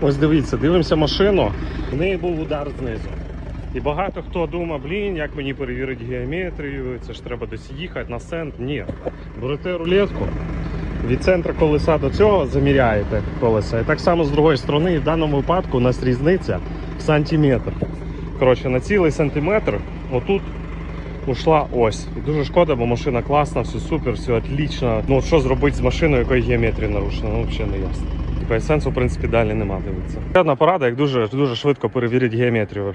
Ось дивіться, дивимося машину, в неї був удар знизу. І багато хто думає, блін, як мені перевірити геометрію, це ж треба десь їхати на центр. Ні. Берете рулетку, від центру колеса до цього заміряєте колеса. І так само з другої сторони, в даному випадку у нас різниця в сантиметр. Коротше, на цілий сантиметр отут ушла ось. І дуже шкода, бо машина класна, все супер, все отлично. Ну от що зробити з машиною, якої геометрія нарушена, ну взагалі не ясно. Типа сенсу, в принципі, далі нема дивитися. Ще одна порада, як дуже, дуже швидко перевірити геометрію.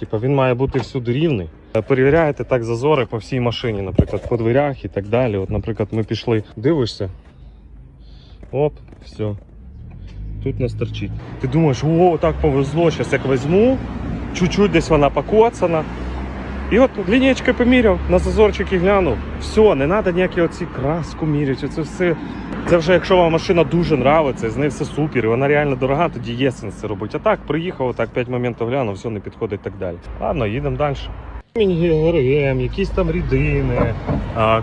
Типа, він має бути всюди рівний. Е, Перевіряєте так зазори по всій машині, наприклад, по дверях і так далі. От, наприклад, ми пішли, дивишся. Оп, все. Тут нас торчить. Ти думаєш, о, так повезло, зараз як візьму, чуть-чуть десь вона покоцана. І от лінієчки поміряв, на зазорчики глянув. Все, не треба ніякі оці краску міряти. Це все. Це вже якщо вам машина дуже нравиться, з нею все супер, і вона реально дорога, тоді є сенс це робити. А так, приїхав, так 5 моментів глянув, все не підходить так далі. Ладно, їдемо далі. ГРМ, якісь там рідини,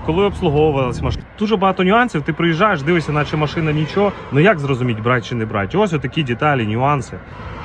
коли обслуговувалась машина. Дуже багато нюансів. Ти приїжджаєш, дивишся, наче машина нічого. Ну як зрозуміти, брати чи не брати? Ось такі деталі, нюанси.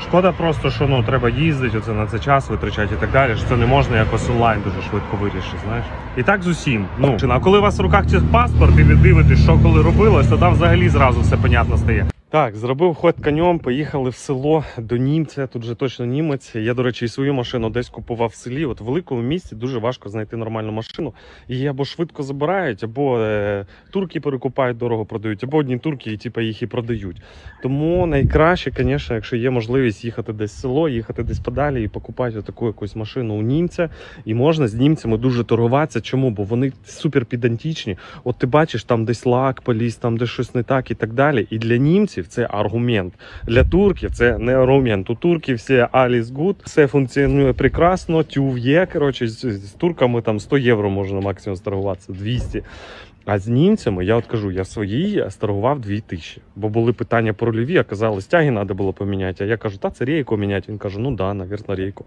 Шкода просто, що ну треба їздити, оце на це час витрачати і так далі. Що це не можна якось онлайн дуже швидко вирішити. Знаєш, і так з усім. Ну а коли у вас в руках паспорт, і ви дивитесь, що коли робилось, то там взагалі зразу все понятно стає. Так, зробив ход конем, поїхали в село до німця. Тут же точно німець. Я, до речі, і свою машину десь купував в селі. От в великому місті дуже важко знайти нормальну машину. Її або швидко забирають, або е, турки перекупають, дорого продають, або одні турки і типу, їх і продають. Тому найкраще, звісно, якщо є можливість їхати десь в село, їхати десь подалі і покупати таку якусь машину у німця. І можна з німцями дуже торгуватися. Чому? Бо вони супер підантічні. От ти бачиш, там десь лак поліз, там десь щось не так і так далі. І для німців це аргумент. Для турків це не аргумент. У турків все аліс гуд, все функціонує прекрасно, тюв є. Коротше, з, турками там 100 євро можна максимум торгуватися, 200. А з німцями, я от кажу, я своїй старгував 2000. Бо були питання про рульові, а казали, стяги треба було поміняти. А я кажу, та це рейку міняти. Він каже, ну да, навірно, рейку.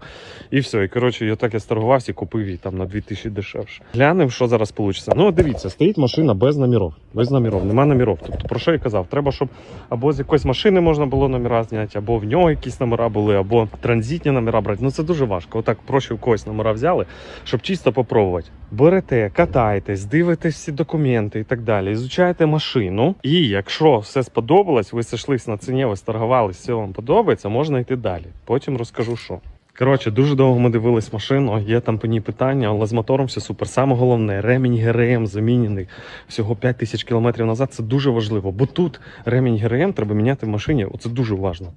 І все. І коротше, я так я старгувався і купив її там на 2000 дешевше. Глянемо, що зараз вийде. Ну, дивіться, стоїть машина без номерів. Без номерів, нема номерів. Тобто, про що я казав? Треба, щоб або з якоїсь машини можна було номера зняти, або в нього якісь номера були, або транзитні номера брати. Ну це дуже важко. Отак проще в когось номера взяли, щоб чисто попробувати. Берете, катаєтесь, дивитесь всі документи і так далі. Ізучаєте машину. І якщо все сподобалось, ви сошлись на ціні, ви сторгувались, все вам подобається, можна йти далі. Потім розкажу, що. Коротше, дуже довго ми дивились машину, є там по ній питання, але з мотором все супер. Саме головне, ремінь ГРМ замінений всього 5 тисяч кілометрів назад. Це дуже важливо, бо тут ремінь ГРМ треба міняти в машині. Оце дуже важливо.